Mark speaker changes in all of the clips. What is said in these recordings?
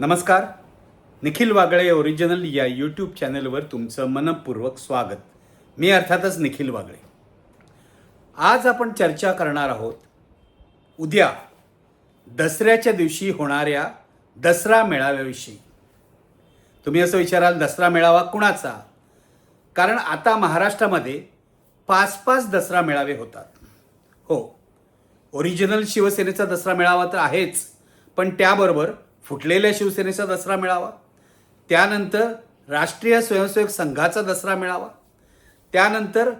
Speaker 1: नमस्कार. निखिल वागळे ओरिजिनल या यूट्यूब चॅनलवर तुमचं मनपूर्वक स्वागत. मी अर्थातच निखिल वागळे. आज आपण चर्चा करणार आहोत उद्या दसऱ्याच्या दिवशी होणाऱ्या दसरा मेळाव्याविषयी. तुम्ही असं विचाराल दसरा मेळावा कुणाचा? कारण आता महाराष्ट्रामध्ये पाच पाच दसरा मेळावे होतात. हो ओरिजिनल शिवसेनेचा दसरा मेळावा तर आहेच पण त्याबरोबर फुटलेल्या शिवसेनेचा दसरा मिळावा त्यानंतर राष्ट्रीय स्वयंसेवक संघाचा दसरा मिळावा त्यानंतर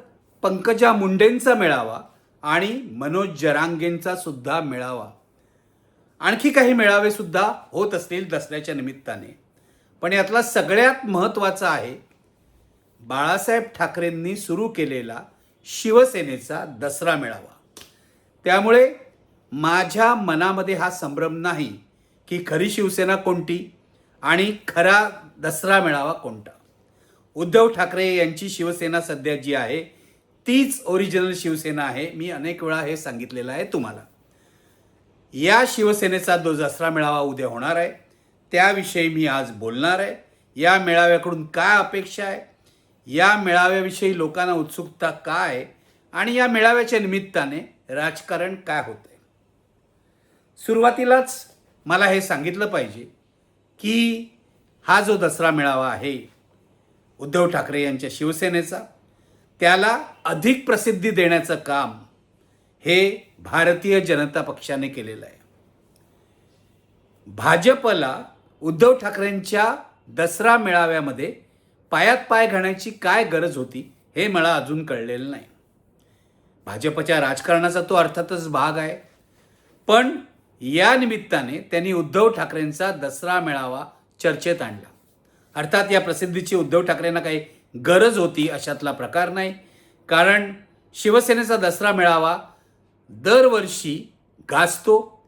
Speaker 1: पंकजा मुंडेंचा मेळावा आणि मनोज जरांगेंचा सुद्धा मेळावा. आणखी काही मेळावे सुद्धा होत असतील दसऱ्याच्या निमित्ताने. पण यातला सगळ्यात महत्त्वाचा आहे बाळासाहेब ठाकरेंनी सुरू केलेला शिवसेनेचा दसरा मेळावा. त्यामुळे माझ्या मनामध्ये हा संभ्रम नाही. की खरी शिवसेना कोणती आणि खरा दसरा मेळावा कोणता? उद्धव ठाकरे यांची शिवसेना सध्या जी आहे तीच ओरिजिनल शिवसेना आहे. मी अनेक वेळा हे सांगितलेलं आहे तुम्हाला. या शिवसेनेचा जो दसरा मेळावा उद्या होणार आहे त्याविषयी मी आज बोलणार आहे. या मेळाव्याकडून काय अपेक्षा आहे? या मेळाव्याविषयी लोकांना उत्सुकता काय? आहे आणि या मेळाव्याच्या निमित्ताने राजकारण काय होतं सुरुवातीलाच मला हे सांगितलं पाहिजे की हा जो दसरा मेळावा आहे उद्धव ठाकरे यांच्या शिवसेनेचा त्याला अधिक प्रसिद्धी देण्याचं काम हे भारतीय जनता पक्षाने केलेलं आहे. भाजपला उद्धव ठाकरेंच्या दसरा मेळाव्यामध्ये पायात पाय घालण्याची काय गरज होती हे मला अजून कळलेलं नाही. भाजपच्या राजकारणाचा तो अर्थातच भाग आहे. पण या निमित्ताने त्यांनी उद्धव ठाकरेंचा दसरा मेळावा चर्चेत आणला. अर्थात या प्रसिद्धीची उद्धव ठाकरेंना काही गरज होती अशातला प्रकार नाही. कारण शिवसेनेचा दसरा मेळावा दरवर्षी गाजतो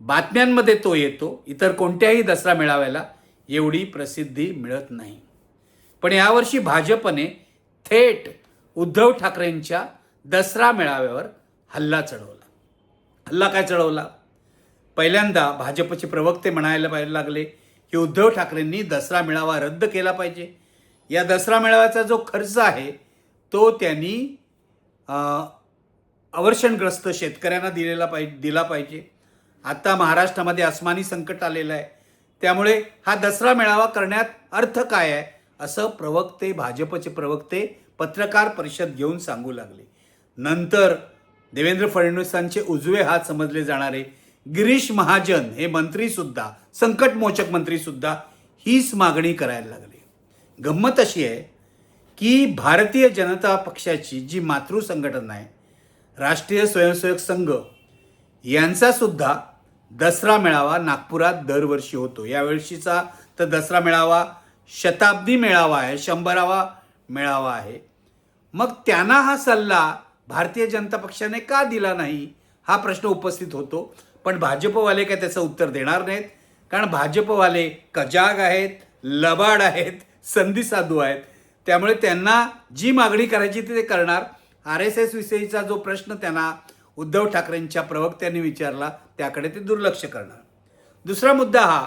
Speaker 1: बातम्यांमध्ये तो येतो इतर कोणत्याही दसरा मेळाव्याला एवढी प्रसिद्धी मिळत नाही. पण यावर्षी भाजपने थेट उद्धव ठाकरेंच्या दसरा मेळाव्यावर हल्ला चढवला. हल्ला काय चढवला? पहिल्यांदा भाजपचे प्रवक्ते म्हणायला पाहायला लागले की उद्धव ठाकरेंनी दसरा मेळावा रद्द केला पाहिजे. या दसरा मेळाव्याचा जो खर्च आहे तो त्यांनी अवर्षणग्रस्त शेतकऱ्यांना दिलेला पाहि दिला पाहिजे. आत्ता महाराष्ट्रामध्ये आसमानी संकट आलेलं आहे. त्यामुळे हा दसरा मेळावा करण्यात अर्थ काय आहे असं प्रवक्ते भाजपचे प्रवक्ते पत्रकार परिषद घेऊन सांगू लागले. नंतर देवेंद्र फडणवीसांचे उजवे हात समजले जाणारे. गिरीश महाजन हे मंत्रीसुद्धा संकटमोचक मंत्रीसुद्धा हीच मागणी करायला लागले. गंमत अशी आहे की भारतीय जनता पक्षाची जी मातृ संघटना आहे राष्ट्रीय स्वयंसेवक संघ यांचा सुद्धा दसरा मेळावा नागपुरात दरवर्षी होतो. यावर्षीचा तर दसरा मेळावा शताब्दी मेळावा आहे शंभरावा मेळावा आहे. मग त्यांना हा सल्ला भारतीय जनता पक्षाने का दिला नाही? हा प्रश्न उपस्थित होतो. पण भाजपवाले काय त्याचं उत्तर देणार नाहीत. कारण भाजपवाले कजाग आहेत लबाड आहेत संधी साधू आहेत. त्यामुळे त्यांना जी मागणी करायची ती ते करणार. आर एस एस विषयीचा जो प्रश्न त्यांना उद्धव ठाकरेंच्या प्रवक्त्यांनी विचारला त्याकडे ते दुर्लक्ष करणार. दुसरा मुद्दा हा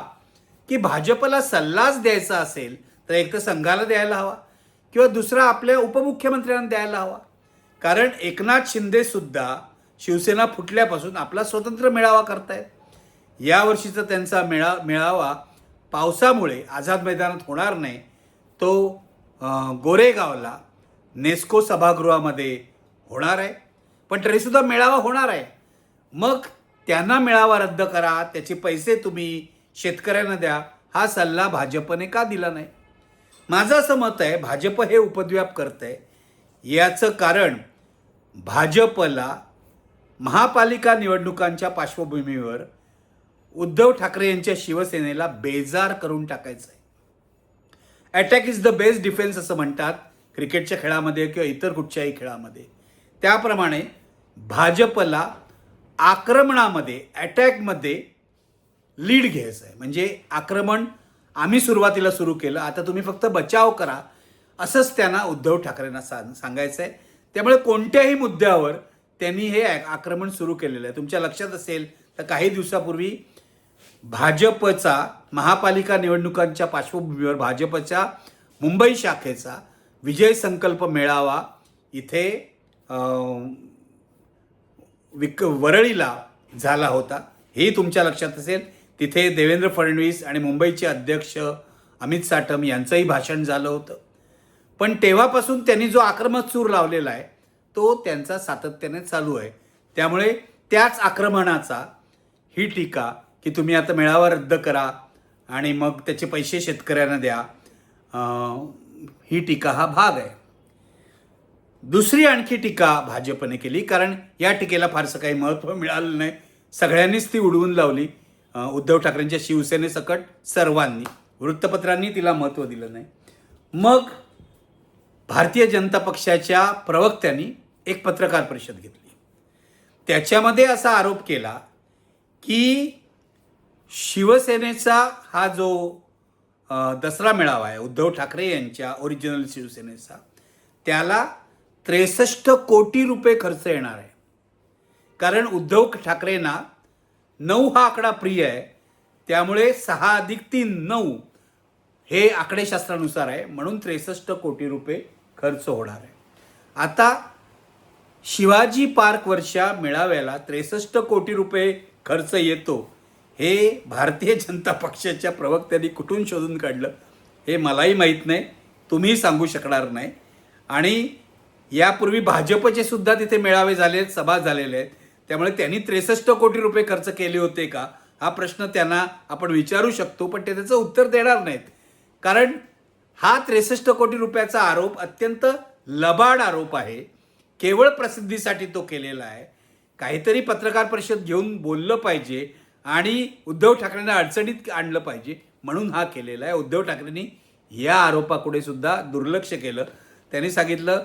Speaker 1: की भाजपला सल्लाच द्यायचा असेल तर एक तर संघाला द्यायला हवा किंवा दुसरा आपल्या उपमुख्यमंत्र्यांना द्यायला हवा. कारण एकनाथ शिंदेसुद्धा शिवसेना फुटल्यापासून आपला स्वतंत्र मेळावा करतायत. यावर्षीचा त्यांचा मेळा मेळावा पावसामुळे आझाद मैदानात होणार नाही. तो गोरेगावला नेस्को सभागृहामध्ये होणार आहे. पण तरीसुद्धा मेळावा होणार आहे. मग त्यांना मेळावा रद्द करा त्याचे पैसे तुम्ही शेतकऱ्यांना द्या हा सल्ला भाजपने का दिला नाही? माझं असं मत आहे भाजप हे उपद्व्याप करत आहे याचं कारण भाजपला महापालिका निवडणुकांच्या पार्श्वभूमीवर उद्धव ठाकरे यांच्या शिवसेनेला बेजार करून टाकायचं आहे attack is the best defence असं म्हणतात क्रिकेटच्या खेळामध्ये किंवा इतर कुठच्याही खेळामध्ये. त्याप्रमाणे भाजपला आक्रमणामध्ये अटॅकमध्ये लीड घ्यायचं आहे म्हणजे आक्रमण आम्ही सुरुवातीला सुरू केलं आता तुम्ही फक्त बचाव करा असंच त्यांना उद्धव ठाकरेंना सांग सांगायचं आहे त्यामुळे कोणत्याही मुद्द्यावर त्यांनी हे आक्रमण सुरू केलेलं आहे. तुमच्या लक्षात असेल तर काही दिवसापूर्वी भाजपचा महापालिका निवडणुकांच्या पार्श्वभूमीवर भाजपच्या मुंबई शाखेचा विजय संकल्प मेळावा इथे विक वरळीला झाला होता. हेही तुमच्या लक्षात असेल. तिथे देवेंद्र फडणवीस आणि मुंबईचे अध्यक्ष अमित साटम यांचंही भाषण झालं होतं. पण तेव्हापासून त्यांनी जो आक्रमक सूर लावलेला आहे तो त्यांचा सातत्याने चालू आहे. त्यामुळे त्याच आक्रमणाचा ही टीका की तुम्ही आता मेळावा रद्द करा आणि मग त्याचे पैसे शेतकऱ्यांना द्या ही टीका हा भाग आहे. दुसरी आणखी टीका भाजपने केली कारण या टीकेला फारसं काही महत्त्व मिळालं नाही. सगळ्यांनीच ती उडवून लावली. उद्धव ठाकरेंच्या शिवसेनेसकट सर्वांनी वृत्तपत्रांनी तिला महत्त्व दिलं नाही. मग भारतीय जनता पक्षाच्या प्रवक्त्यांनी एक पत्रकार परिषद घेतली. त्याच्यामध्ये असा आरोप केला की शिवसेनेचा हा जो दसरा मेळावा आहे उद्धव ठाकरे यांच्या ओरिजिनल शिवसेनेचा त्याला त्रेसष्ट कोटी रुपये खर्च येणार आहे. कारण उद्धव ठाकरेंना नऊ हा आकडा प्रिय आहे त्यामुळे सहा अधिक तीन नऊ हे आकडेशास्त्रानुसार आहे म्हणून त्रेसष्ट कोटी रुपये खर्च होणार आहे. आता शिवाजी पार्कवरच्या मेळाव्याला त्रेसष्ट कोटी रुपये खर्च येतो. हे भारतीय जनता पक्षाच्या प्रवक्त्यांनी कुठून शोधून काढलं? हे मलाही माहीत नाही. तुम्ही सांगू शकणार नाही. आणि यापूर्वी भाजपचे सुद्धा तिथे मेळावे झाले आहेत सभा झालेले आहेत. त्यामुळे त्यांनी त्रेसष्ट कोटी रुपये खर्च केले होते का? हा प्रश्न त्यांना आपण विचारू शकतो पण ते त्याचं उत्तर देणार नाहीत. कारण हा त्रेसष्ट कोटी रुपयाचा आरोप अत्यंत लबाड आरोप आहे. केवळ प्रसिद्धीसाठी तो केलेला आहे. काहीतरी पत्रकार परिषद घेऊन बोललं पाहिजे आणि उद्धव ठाकरेंना अडचणीत आणलं पाहिजे म्हणून हा केलेला आहे. उद्धव ठाकरेंनी या आरोपाकडे सुद्धा दुर्लक्ष केलं. त्यांनी सांगितलं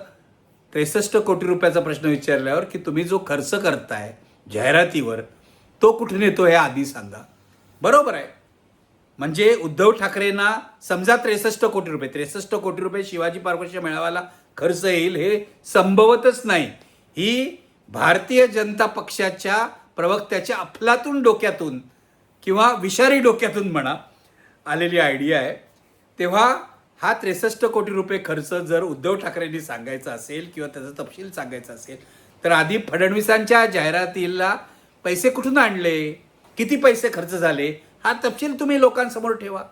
Speaker 1: त्रेसष्ट कोटी रुपयाचा प्रश्न विचारल्यावर की तुम्ही जो खर्च करताय जाहिरातीवर तो कुठून येतो हे आधी सांगा. बरोबर आहे. म्हणजे उद्धव ठाकरेंना समजा त्रेसष्ट कोटी रुपये त्रेसष्ट कोटी रुपये शिवाजी पार्कच्या मेळाव्याला खर्च येईल हे संभवतच नाही. ही भारतीय जनता पक्षाच्या प्रवक्त्याच्या अफलातून डोक्यातून किंवा विषारी डोक्यातून म्हणा आलेली आयडिया आहे. तेव्हा हा त्रेसष्ट कोटी रुपये खर्च जर उद्धव ठाकरेंनी सांगायचा असेल किंवा त्याचा तपशील सांगायचा असेल तर आधी फडणवीसांच्या जाहिरातीला पैसे कुठून आणले? किती पैसे खर्च झाले? हा तपशील तुम्ही लोकांसमोर ठेवा.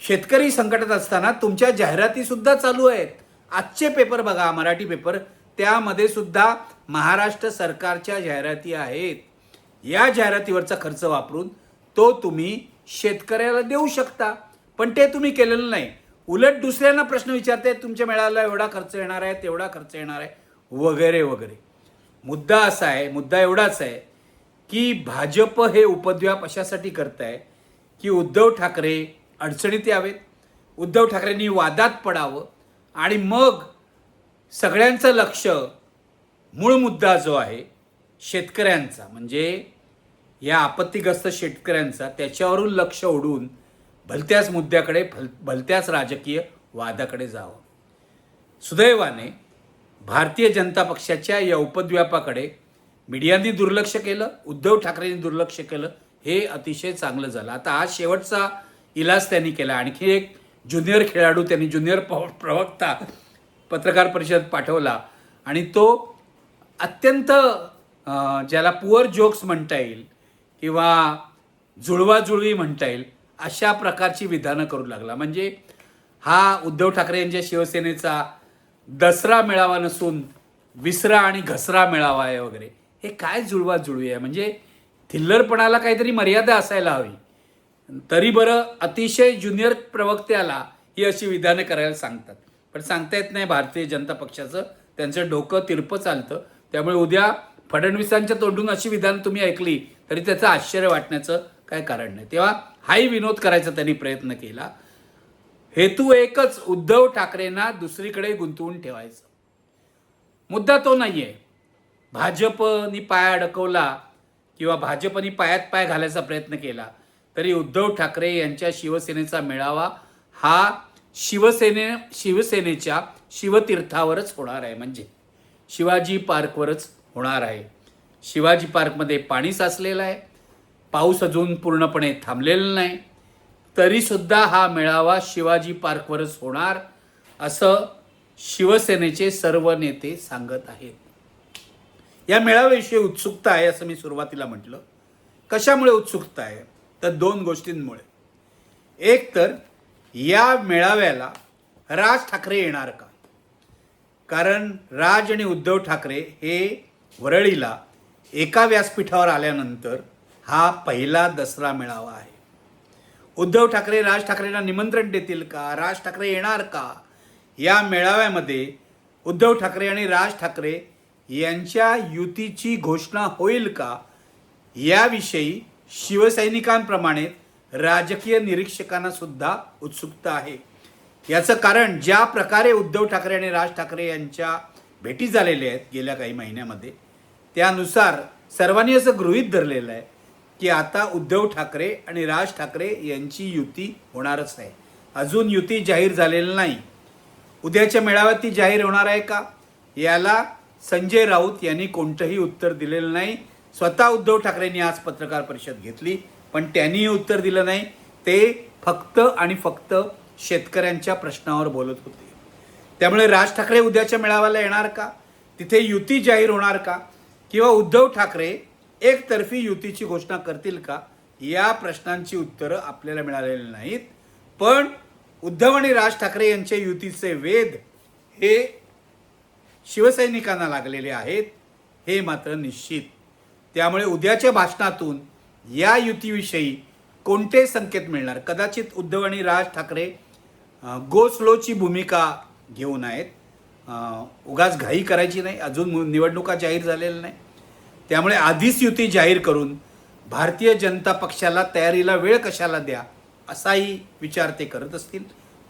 Speaker 1: शेतकरी संकटात असताना तुमच्या जाहिरातीसुद्धा चालू आहेत. आजचे पेपर बघा मराठी पेपर. त्यामध्ये सुद्धा महाराष्ट्र सरकारच्या जाहिराती आहेत. या जाहिरातीवरचा खर्च वापरून तो तुम्ही शेतकऱ्याला देऊ शकता. पण ते तुम्ही केलेलं नाही. उलट दुसऱ्यांना प्रश्न विचारते तुमच्या मेळाला एवढा खर्च येणार आहे तेवढा खर्च येणार आहे वगैरे वगैरे. मुद्दा असा आहे मुद्दा एवढाच आहे की भाजप हे उपद्व्याप अशासाठी करत आहे की उद्धव ठाकरे अडचणीत यावेत. उद्धव ठाकरेंनी वादात पडावं. आणि मग सगळ्यांचं लक्ष मूळ मुद्दा जो आहे शेतकऱ्यांचा. म्हणजे या आपत्तीग्रस्त शेतकऱ्यांचा त्याच्यावरून लक्ष ओढून भलत्याच मुद्द्याकडे भल भलत्याच राजकीय वादाकडे जावं. सुदैवाने भारतीय जनता पक्षाच्या या उपद्व्यापाकडे मीडियांनी दुर्लक्ष केलं उद्धव ठाकरेंनी दुर्लक्ष केलं हे अतिशय चांगलं झालं. आता आज शेवटचा इलाज त्यांनी केला. आणखी एक ज्युनियर खेळाडू त्यांनी ज्युनियर प प्रवक्ता पत्रकार परिषद पाठवला. आणि तो अत्यंत ज्याला पुअर जोक्स म्हणता येईल किंवा जुळवाजुळवी म्हणता येईल अशा प्रकारची विधानं करू लागला. म्हणजे हा उद्धव ठाकरे यांच्या शिवसेनेचा दसरा मेळावा नसून विसरा आणि घसरा मेळावा आहे वगैरे. हे काय जुळवाजुळवी आहे? म्हणजे थिल्लरपणाला काहीतरी मर्यादा असायला हवी. तरी बरं अतिशय ज्युनियर प्रवक्त्याला ही अशी विधानं करायला सांगतात. पण सांगता येत नाही भारतीय जनता पक्षाचं. त्यांचं डोकं तिरपं चालतं. त्यामुळे उद्या फडणवीसांच्या तोंडून अशी विधान तुम्ही ऐकली तरी त्याचं आश्चर्य वाटण्याचं काय कारण नाही. तेव्हा हाही विनोद करायचा त्यांनी प्रयत्न केला. हेतू एकच उद्धव ठाकरेंना दुसरीकडे गुंतवून ठेवायचं. मुद्दा तो नाही आहे भाजपनी पाय अडकवला किंवा भाजपनी पायात पाय घालायचा प्रयत्न केला तरी उद्धव ठाकरे यांच्या शिवसेनेचा मेळावा हा शिवसेने शिवसेनेच्या शिवतीर्थावरच होणार आहे. म्हणजे शिवाजी पार्कवरच होणार आहे. शिवाजी पार्कमध्ये पाणी साचलेलं आहे. पाऊस अजून पूर्णपणे थांबलेला नाही. तरीसुद्धा हा मेळावा शिवाजी पार्कवरच होणार असं शिवसेनेचे सर्व नेते सांगत आहेत. या मेळाव्याविषयी उत्सुकता आहे असं मी सुरुवातीला म्हटलं. कशामुळे उत्सुकता आहे? तर दोन गोष्टींमुळे. एक तर या मेळाव्याला राज ठाकरे येणार का? कारण राज आणि उद्धव ठाकरे हे वरळीला एका व्यासपीठावर आल्यानंतर हा पहिला दसरा मेळावा आहे. उद्धव ठाकरे राज ठाकरेंना निमंत्रण देतील का? राज ठाकरे येणार का? या मेळाव्यामध्ये उद्धव ठाकरे आणि राज ठाकरे यांच्या युतीची घोषणा होईल का? याविषयी शिवसैनिकांप्रमाणे राजकीय निरीक्षकांना सुद्धा उत्सुकता आहे. याचं कारण ज्या प्रकारे उद्धव ठाकरे आणि राज ठाकरे यांच्या भेटी झालेल्या आहेत गेल्या काही महिन्यामध्ये त्यानुसार सर्वांनी असं गृहीत धरलेलं आहे की आता उद्धव ठाकरे आणि राज ठाकरे यांची युती होणारच आहे अजून युती जाहीर झालेली नाही. उद्याच्या मेळाव्यात ती जाहीर होणार आहे का? याला संजय राऊत यांनी कोणतंही उत्तर दिलेलं नाही. स्वतः उद्धव ठाकरेंनी आज पत्रकार परिषद घेतली पण त्यांनीही उत्तर दिलं नाही. ते फक्त आणि फक्त शेतकऱ्यांच्या प्रश्नावर बोलत होते. त्यामुळे राज ठाकरे उद्याच्या मेळाव्याला येणार का? तिथे युती जाहीर होणार का? किंवा उद्धव ठाकरे एकतर्फी युतीची घोषणा करतील का? या प्रश्नांची उत्तरं आपल्याला मिळालेली नाहीत. पण उद्धव आणि राज ठाकरे यांच्या युतीचे वेध हे शिवसैनिकांना लागलेले आहेत हे मात्र निश्चित. त्यामुळे उद्याच्या भाषणातून या युतीविषयी कोणते संकेत मिळणार? कदाचित उद्धव आणि राज ठाकरे गो स्लोची भूमिका घेऊन आहेत. उगाच घाई करायची नाही. अजून निवडणुका जाहीर झालेल्या नाही. त्यामुळे आधीच युती जाहीर करून भारतीय जनता पक्षाला तयारीला वेळ कशाला द्या असाही विचार ते करत असतील.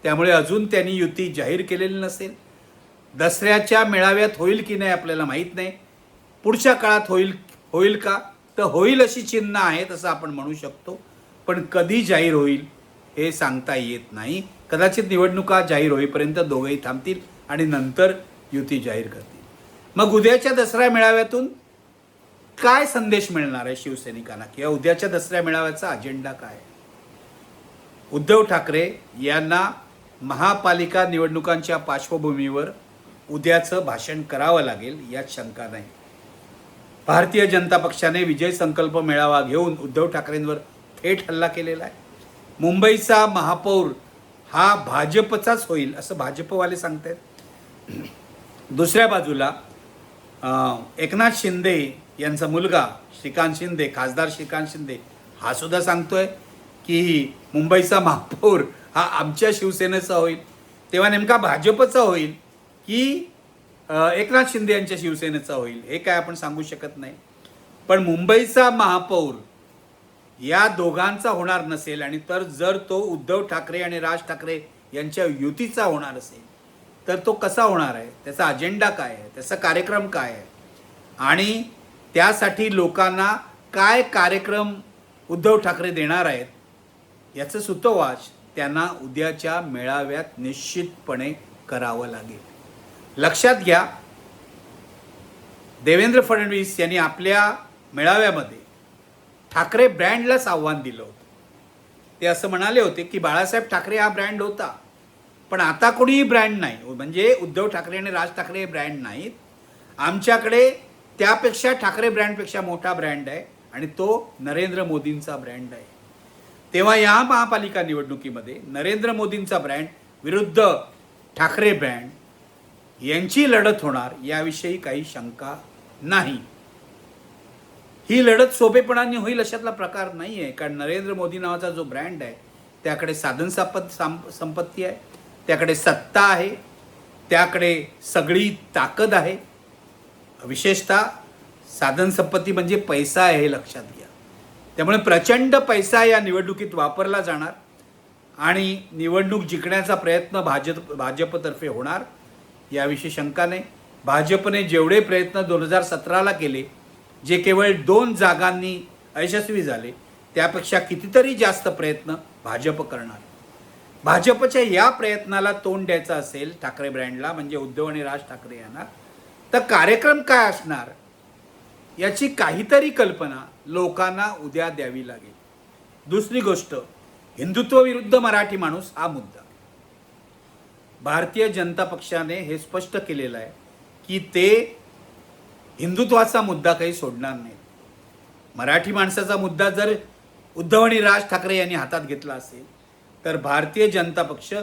Speaker 1: त्यामुळे अजून त्यांनी युती जाहीर केलेली नसेल. दसऱ्याच्या मेळाव्यात होईल की नाही आपल्याला माहीत नाही. पुढच्या काळात होईल होईल का? तर होईल अशी चिन्ह आहेत असं आपण म्हणू शकतो. पण कधी जाहीर होईल हे सांगता येत नाही. कदाचित निवडणुका जाहीर होईपर्यंत दोघंही थांबतील आणि नंतर युती जाहीर करतील. मग उद्याच्या दसरा मेळाव्यातून काय संदेश मिळणार आहे शिवसैनिकांना? किंवा उद्याच्या दसऱ्या मेळाव्याचा अजेंडा काय आहे? उद्धव ठाकरे यांना महापालिका निवडणुकांच्या पार्श्वभूमीवर उद्याचं भाषण करावं लागेल यात शंका नाही. भारतीय जनता पक्षाने विजय संकल्प मेळावा घेऊन उद्धव ठाकरेंवर थेट हल्ला केलेला आहे. मुंबईचा महापौर हा भाजपचाच होईल असं भाजपवाले सांगत आहेत दुसऱ्या बाजूला एकनाथ शिंदे यांचा मुलगा श्रीकांत शिंदे खासदार श्रीकांत शिंदे हा सुद्धा सांगतोय की मुंबईचा महापौर हा आमच्या शिवसेनेचा होईल. तेव्हा नेमका भाजपचा होईल की एकनाथ शिंदे यांच्या शिवसेनेचा होईल हे काय आपण सांगू शकत नाही. पण मुंबईचा महापौर या दोघांचा होणार नसेल आणि तर जर तो उद्धव ठाकरे आणि राज ठाकरे यांच्या युतीचा होणार असेल तर तो कसा होणार आहे? त्याचा अजेंडा काय आहे? त्याचा कार्यक्रम काय आहे? आणि त्यासाठी लोकांना काय कार्यक्रम उद्धव ठाकरे देणार आहेत याचं सुतोवाच त्यांना उद्याच्या मेळाव्यात निश्चितपणे करावं लागेल. लक्षात घ्या देवेंद्र फडणवीस यांनी आपल्या मेळाव्यामध्ये ठाकरे ब्रँडलाच आव्हान दिलं होतं. ते असं म्हणाले होते की बाळासाहेब ठाकरे हा ब्रँड होता पण आता कोणीही ब्रँड नाही. म्हणजे उद्धव ठाकरे आणि राज ठाकरे हे ब्रँड नाहीत. आमच्याकडे त्यापेक्षा ठाकरे ब्रँडपेक्षा मोठा ब्रँड आहे आणि तो नरेंद्र मोदींचा ब्रँड आहे. तेव्हा या महापालिका निवडणुकीमध्ये नरेंद्र मोदींचा ब्रँड विरुद्ध ठाकरे ब्रँड यांची लढत होणार याविषयी काही शंका नाही. ही लढत सोपेपणाने होईल अशातला प्रकार नाही आहे कारण नरेंद्र मोदी नावाचा जो ब्रँड आहे त्याकडे साधन सापत संपत्ती आहे त्याकडे सत्ता आहे त्याकडे सगळी ताकद आहे. विशेषतः साधन संपत्ती म्हणजे पैसा आहे हे लक्षात घ्या. त्यामुळे प्रचंड पैसा या निवडणुकीत वापरला जाणार आणि निवडणूक जिंकण्याचा प्रयत्न भाजप भाजपतर्फे होणार. याविषयी शंका नाही. भाजपने जेवढे प्रयत्न दोन हजार सतराला केले जे केवळ दोन जागांनी अयशस्वी झाले त्यापेक्षा कितीतरी जास्त प्रयत्न भाजप करणार. भाजपच्या या प्रयत्नाला तोंड द्यायचं असेल ठाकरे ब्रँडला म्हणजे उद्धव आणि राज ठाकरे यांना तर कार्यक्रम काय असणार? याची काहीतरी कल्पना लोकांना उद्या द्यावी लागेल. दुसरी गोष्ट हिंदुत्व विरुद्ध मराठी माणूस हा मुद्दा. भारतीय जनता पक्षाने हे स्पष्ट केलेलं आहे की ते हिंदुत्वाचा मुद्दा काही सोडणार नाही मराठी माणसाचा मुद्दा जर उद्धव आणि राज ठाकरे यांनी हातात घेतला असेल तर भारतीय जनता पक्ष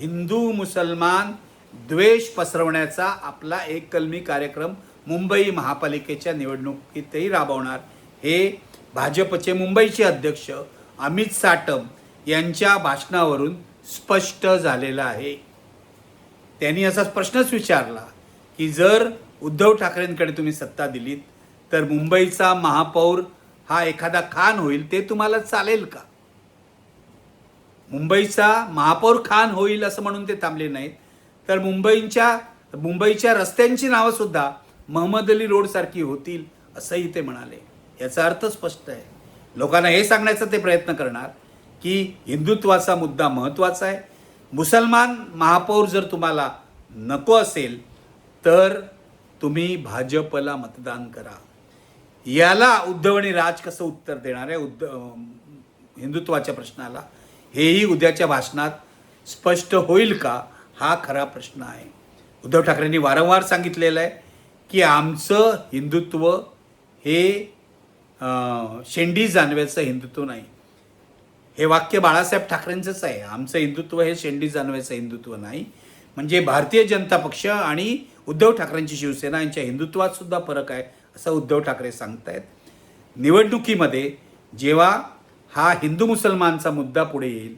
Speaker 1: हिंदू मुसलमान द्वेष पसरवण्याचा आपला एक कलमी कार्यक्रम मुंबई महापालिकेच्या निवडणुकीतही राबवणार. हे भाजपचे मुंबईचे अध्यक्ष अमित साटम यांच्या भाषणावरून स्पष्ट झालेलं आहे. त्यांनी असा प्रश्नच विचारला की जर उद्धव ठाकरेंकडे तुम्ही सत्ता दिलीत तर मुंबईचा महापौर हा एखादा खान होईल ते तुम्हाला चालेल का? मुंबईचा महापौर खान होईल असं म्हणून ते थांबले नाहीत. तर मुंबईच्या मुंबईच्या रस्त्यांची नावं सुद्धा महम्मद अली रोड सारखी होतील असंही ते म्हणाले. याचा अर्थ स्पष्ट आहे. लोकांना हे सांगण्याचा ते प्रयत्न करणार की हिंदुत्वाचा मुद्दा महत्त्वाचा आहे. मुसलमान महापौर जर तुम्हाला नको असेल तर तुम्ही भाजपला मतदान करा. याला उद्धव आणि राज कसं उत्तर देणार आहे? उद्ध हिंदुत्वाच्या प्रश्नाला. हेही उद्याच्या भाषणात स्पष्ट होईल का? हा खरा प्रश्न आहे. उद्धव ठाकरेंनी वारंवार सांगितलेलं आहे की आमचं हिंदुत्व हे शेंडी जानव्याचं हिंदुत्व नाही. हे वाक्य बाळासाहेब ठाकरेंचंच आहे. आमचं हिंदुत्व हे शेंडी जानवेचं हिंदुत्व नाही. म्हणजे भारतीय जनता पक्ष आणि उद्धव ठाकरेंची शिवसेना यांच्या हिंदुत्वात सुद्धा फरक आहे असं उद्धव ठाकरे सांगतायत. निवडणुकीमध्ये जेव्हा हा हिंदू मुसलमानचा मुद्दा पुढे येईल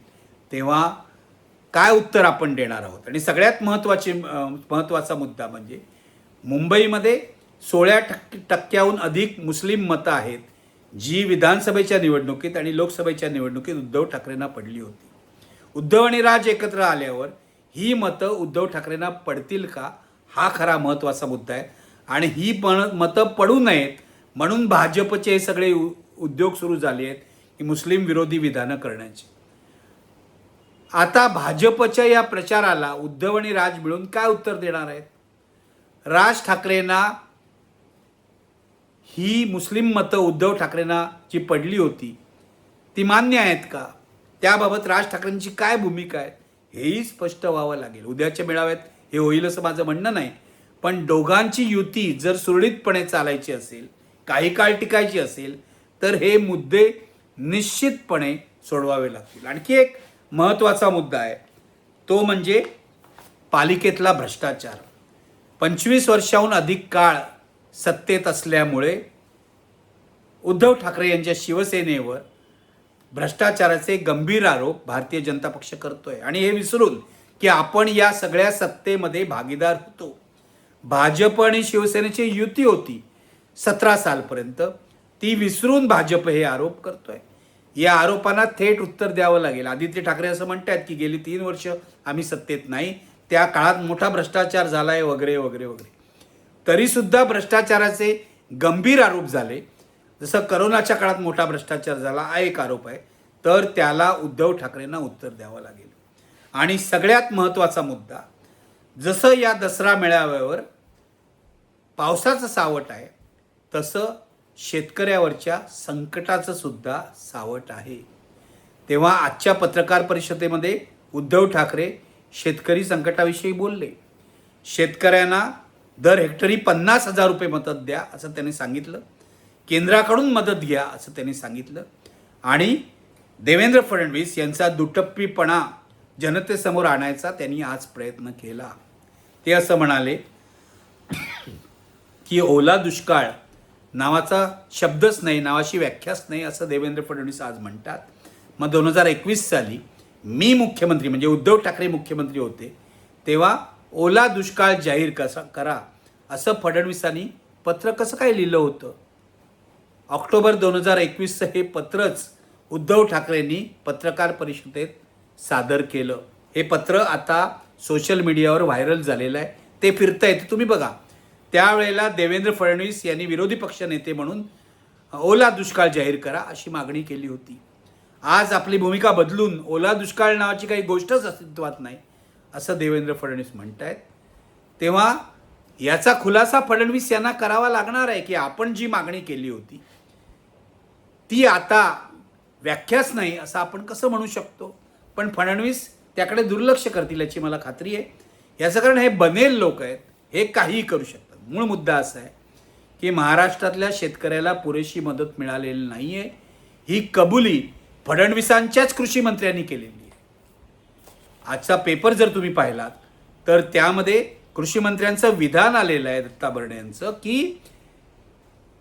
Speaker 1: तेव्हा काय उत्तर आपण देणार आहोत? आणि सगळ्यात महत्त्वाची महत्त्वाचा मुद्दा म्हणजे मुंबईमध्ये सोळा टक्के टक्क्याहून अधिक मुस्लिम मतं आहेत. जी विधानसभेच्या निवडणुकीत आणि लोकसभेच्या निवडणुकीत उद्धव ठाकरेंना पडली होती. उद्धव आणि राज एकत्र आल्यावर ही मतं उद्धव ठाकरेंना पडतील का? हा खरा महत्त्वाचा मुद्दा आहे. आणि ही पण मतं पडू नयेत म्हणून भाजपचे हे सगळे उ- उद्योग सुरू झाले आहेत की मुस्लिम विरोधी विधानं करण्याची. आता भाजपच्या या प्रचाराला उद्धव आणि राज मिळून काय उत्तर देणार आहेत? राज ठाकरेंना ही मुस्लिम मतं उद्धव ठाकरेंना जी पडली होती. ती मान्य आहेत का? त्याबाबत राज ठाकरेंची काय भूमिका आहे? हेही स्पष्ट व्हावं लागेल. उद्याच्या मेळाव्यात हे होईल असं माझं म्हणणं नाही. पण दोघांची युती जर सुरळीतपणे चालायची असेल काही काळ टिकायची असेल तर हे मुद्दे निश्चितपणे सोडवावे लागतील. आणखी एक महत्त्वाचा मुद्दा आहे. तो म्हणजे पालिकेतला भ्रष्टाचार. पंचवीस वर्षाहून अधिक काळ सत्तेत असल्यामुळे उद्धव ठाकरे यांच्या शिवसेनेवर भ्रष्टाचाराचे गंभीर आरोप भारतीय जनता पक्ष करतोय. आणि हे विसरून की आपण या सगळ्या सत्तेमध्ये भागीदार होतो. भाजप आणि शिवसेनेची युती होती सतरा सालपर्यंत. ती विसरून भाजप हे आरोप करतोय. या आरोपांना थेट उत्तर द्यावं लागेल. आदित्य ठाकरे असं म्हणतात की गेली तीन वर्ष आम्ही सत्तेत नाही. त्या काळात मोठा भ्रष्टाचार झालाय वगैरे वगैरे वगैरे. तरीसुद्धा भ्रष्टाचाराचे गंभीर आरोप झाले. जसं करोनाच्या काळात मोठा भ्रष्टाचार झाला हा एक आरोप आहे. तर त्याला उद्धव ठाकरेंना उत्तर द्यावं लागेल. आणि सगळ्यात महत्त्वाचा मुद्दा जसं या दसरा मेळाव्यावर पावसाचं सावट आहे तसं शेतकऱ्यावरच्या संकटाचं सुद्धा सावट आहे. तेव्हा आजच्या पत्रकार परिषदेमध्ये उद्धव ठाकरे शेतकरी संकटाविषयी बोलले. शेतकऱ्यांना दर हेक्टरी पन्नास हजार रुपये मदत द्या असं त्यांनी सांगितलं. केंद्राकडून मदत घ्या असं त्यांनी सांगितलं. आणि देवेंद्र फडणवीस यांचा दुटप्पीपणा जनतेसमोर आणायचा त्यांनी आज प्रयत्न केला. ते असं म्हणाले की ओला दुष्काळ नावाचा शब्दच नाही नावाची व्याख्याच नाही असं देवेंद्र फडणवीस आज म्हणतात. मग दोन हजार एकवीस साली मी मुख्यमंत्री म्हणजे उद्धव ठाकरे मुख्यमंत्री होते तेव्हा ओला दुष्काळ जाहीर कसा करा असं फडणवीसांनी पत्र कसं काय लिहिलं होतं? ऑक्टोबर दोन हजार एकवीसचं हे पत्रच उद्धव ठाकरेंनी पत्रकार परिषदेत सादर केलं. हे पत्र आता सोशल मीडियावर व्हायरल झालेलं आहे. ते फिरतं आहे तुम्ही बघा. त्यावेळेला देवेंद्र फडणवीस यांनी विरोधी पक्ष नेते म्हणून ओला दुष्काळ जाहीर करा अशी मागणी केली होती. आज आपली भूमिका बदलून ओला दुष्काळ नावाची काही गोष्टच अस्तित्वात नाही. असं देवेंद्र फडणवीस म्हणत आहेत तेव्हा याचा खुलासा फडणवीस यांना करावा लागणार आहे की आपण जी मागणी केली होती ती आता व्याख्याच नाही असं आपण कसं म्हणू शकतो? पण फडणवीस त्याकडे दुर्लक्ष करतील याची मला खात्री आहे. याचं कारण हे बनेल लोक आहेत हे काहीही करू शकतात. मूळ मुद्दा असा आहे की महाराष्ट्रातल्या शेतकऱ्याला पुरेशी मदत मिळालेली नाही आहे ही कबुली फडणवीसांच्याच कृषी मंत्र्यांनी केलेली आहे. आजचा पेपर जर तुम्ही पाहिलात तर त्यामध्ये कृषी मंत्र्यांचं विधान आलेलं आहे दत्ता बर्डे यांचं की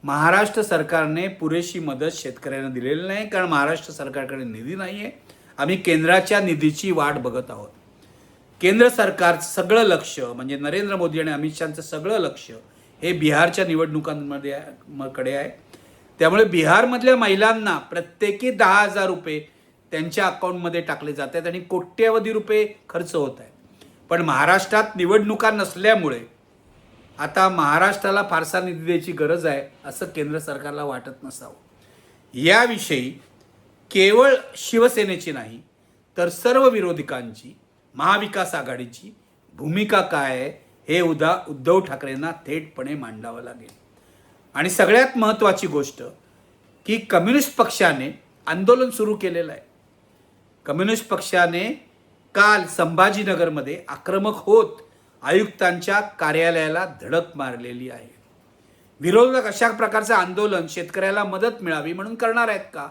Speaker 1: महाराष्ट्र सरकारने पुरेशी मदत शेतकऱ्यांना दिलेली नाही कारण महाराष्ट्र सरकारकडे निधी नाही आहे आम्ही केंद्राच्या निधीची वाट बघत आहोत. केंद्र सरकारचं सगळं लक्ष म्हणजे नरेंद्र मोदी आणि अमित शहाचं सगळं लक्ष हे बिहारच्या निवडणुकांमध्ये कडे आहे. त्यामुळे बिहारमधल्या महिलांना प्रत्येकी दहा हजार रुपये त्यांच्या अकाउंटमध्ये टाकले जात आहेत आणि कोट्यवधी रुपये खर्च होत आहेत. पण महाराष्ट्रात निवडणुका नसल्यामुळे आता महाराष्ट्राला फारसा निधी द्यायची गरज आहे असं केंद्र सरकारला वाटत नसावं. याविषयी केवळ शिवसेनेची नाही तर सर्व विरोधकांची महाविकास आघाडीची भूमिका काय आहे हे उदा उद्धव ठाकरेंना थेटपणे मांडावं लागेल. आणि सगळ्यात महत्त्वाची गोष्ट की कम्युनिस्ट पक्षाने आंदोलन सुरू केलेलं आहे. कम्युनिस्ट पक्षाने काल संभाजीनगरमध्ये आक्रमक होत आयुक्तांच्या कार्यालयाला धडक मारलेली आहे. विरोधक अशा प्रकारचं आंदोलन शेतकऱ्याला मदत मिळावी म्हणून करणार आहेत का?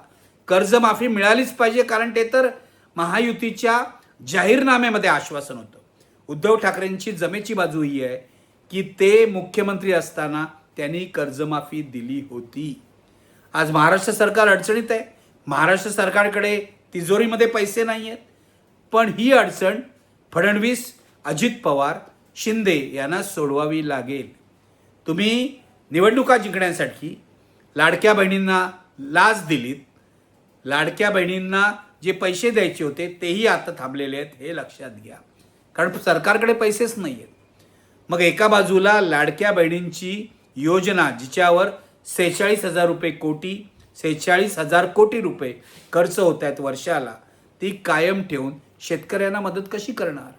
Speaker 1: कर्जमाफी मिळालीच पाहिजे कारण ते तर महायुतीच्या जाहीरनाम्यामध्ये आश्वासन होतं. उद्धव ठाकरेंची जमेची बाजू ही आहे की ते मुख्यमंत्री असताना त्यांनी कर्जमाफी दिली होती. आज महाराष्ट्र सरकार अडचणीत आहे. महाराष्ट्र सरकारकडे तिजोरीमध्ये पैसे नाही आहेत पण ही अडचण फडणवीस अजित पवार शिंदे यांना सोडवावी लागेल. तुम्ही निवडणुका जिंकण्यासाठी लाडक्या बहिणींना लाच दिलीत. लाडक्या बहिणींना जे पैसे द्यायचे होते तेही आता थांबलेले आहेत हे लक्षात घ्या. कारण सरकारकडे पैसेच नाही आहेत मग एका बाजूला लाडक्या बहिणींची योजना जिच्यावर सेहेचाळीस हजार रुपये कोटी सेहेचाळीस हजार कोटी रुपये खर्च होत आहेत वर्षाला. ती कायम ठेवून शेतकऱ्यांना मदत कशी करणार?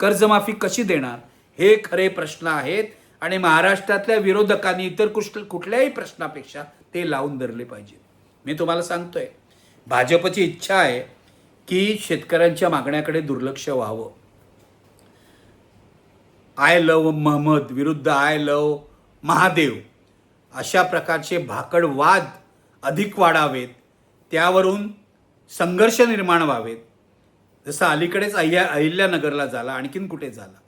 Speaker 1: कर्जमाफी कशी देणार? हे खरे प्रश्न आहेत आणि महाराष्ट्रातल्या विरोधकांनी इतर कुष्ट कुठल्याही प्रश्नापेक्षा ते लावून धरले पाहिजेत. मी तुम्हाला सांगतोय भाजपची इच्छा आहे की शेतकऱ्यांच्या मागण्याकडे दुर्लक्ष व्हावं. आय लव महमद विरुद्ध आय लव महादेव अशा प्रकारचे भाकड वाद अधिक वाढावेत त्यावरून संघर्ष निर्माण व्हावेत. जसं अलीकडेच अय्या अहिल्यानगरला झाला आणखीन कुठे झाला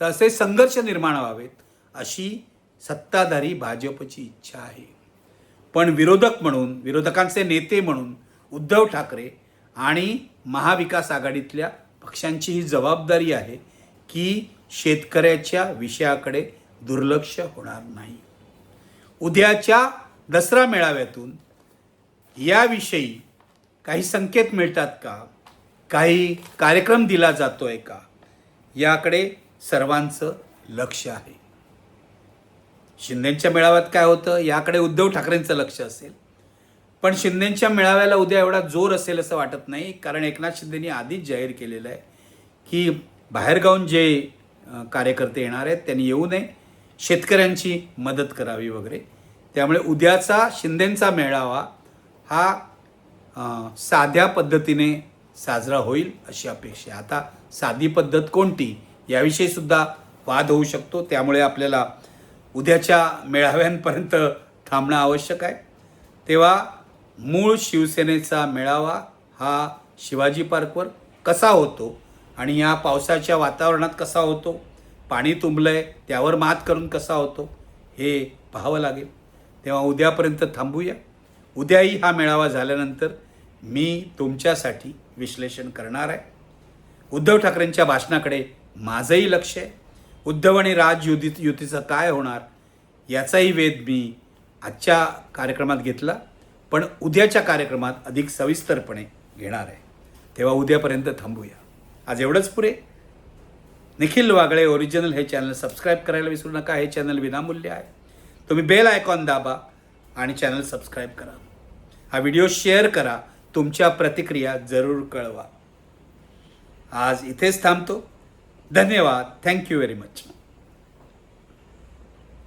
Speaker 1: तर असे संघर्ष निर्माण व्हावेत अशी सत्ताधारी भाजपची इच्छा आहे. पण विरोधक म्हणून विरोधकांचे नेते म्हणून उद्धव ठाकरे आणि महाविकास आघाडीतल्या पक्षांची ही जबाबदारी आहे की शेतकऱ्याच्या विषयाकडे दुर्लक्ष होणार नाही. उद्याच्या दसरा मेळाव्यातून याविषयी काही संकेत मिळतात का? काही कार्यक्रम दिला जातोय का? याकडे सर्वांचं लक्ष आहे. शिंदेच्या मेळाव्यात काय होतं? याकडे उद्धव ठाकरेंचं लक्ष असेल. पण शिंदेच्या मेळाव्याला उद्या एवढा जोर असेल असं वाटत नाही कारण एकनाथ शिंदेनी आधीच जाहीर केलेलं आहे की बाहेरगावून जे कार्यकर्ते येणार आहेत त्यांनी येऊ नये शेतकऱ्यांची मदत करावी वगैरे. त्यामुळे उद्याचा शिंदेंचा मेळावा हा साध्या पद्धतीने साजरा होईल अशी अपेक्षा आहे. आता साधी पद्धत कोणती? याविषयी सुद्धा वाद होऊ शकतो. त्यामुळे आपल्याला उद्याच्या मेळाव्यांपर्यंत थांबणं आवश्यक आहे. तेव्हा मूळ शिवसेनेचा मेळावा हा शिवाजी पार्कवर कसा होतो आणि या पावसाच्या वातावरणात कसा होतो? पाणी तुंबलं आहे त्यावर मात करून कसा होतो? हे पाहावं लागेल. तेव्हा उद्यापर्यंत थांबूया. उद्याही हा मेळावा झाल्यानंतर मी तुमच्यासाठी विश्लेषण करणार आहे. उद्धव ठाकरेंच्या भाषणाकडे माझंही लक्ष आहे. उद्धव आणि राज युती युतीचं काय होणार याचाही वेध मी आजच्या कार्यक्रमात घेतला पण उद्याच्या कार्यक्रमात अधिक सविस्तरपणे घेणार आहे. तेव्हा उद्यापर्यंत थांबूया. आज एवढंच पुरे. निखिल वागळे ओरिजिनल हे चॅनल सबस्क्राईब करायला विसरू नका. हे चॅनल विनामूल्य आहे. तुम्ही बेल आयकॉन दाबा. आणि चॅनल सबस्क्राईब करा. हा व्हिडिओ शेअर करा. तुमच्या प्रतिक्रिया जरूर कळवा. आज इथेच थांबतो. धन्यवाद. Thank you very much